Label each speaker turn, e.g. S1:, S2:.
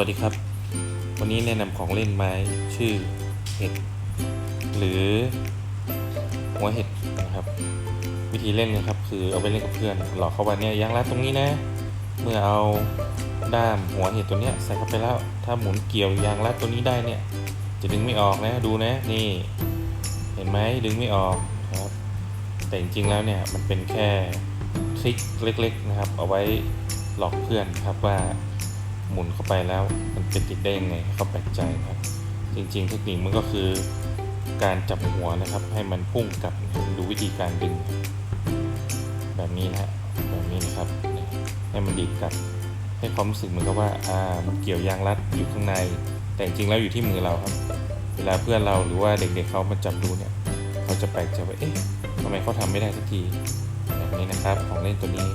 S1: วัสดีครับ วันนี้แนะนำของเล่นไม้ชื่อเห็ด หรือหัวเห็ดนะครับ วิธีเล่นนะครับ คือเอาไปเล่นกับเพื่อน หลอกเขาว่าเนี่ยยางรัดตรงนี้นะ เมื่อเอาด้ามหัวเห็ดตัวเนี้ยใส่เข้าไปแล้ว ถ้าหมุนเกี่ยวยางรัดตัวนี้ได้เนี่ย จะดึงไม่ออกนะดูนะนี่ เห็นไหมดึงไม่ออกนะครับ แต่จริงๆแล้วเนี่ยมันเป็นแค่ทริคเล็ก ๆนะครับ เอาไว้หลอกเพื่อนครับว่า หมุนเข้าไปแล้ว มันจะติดได้ยังไงให้เขาแปลกใจครับ จริงๆ เทคนิคมันก็คือการจับหัวนะครับ ให้มันพุ่งกลับดูวิธีการดึง แบบนี้นะฮะแบบนี้นะครับให้มันดีดกลับ ให้ความรู้สึกเหมือนกับว่าอ่ามันเกี่ยวยางรัดอยู่ข้างใน แต่จริงๆแล้วอยู่ที่มือเราครับ เวลาเพื่อนเราหรือว่าเด็กๆเขามาจับดูเนี่ยเขาจะแปลกใจว่าเอ๊ะทำไมเขาทำไม่ได้สักทีแบบนี้นะครับของเล่นตัวนี้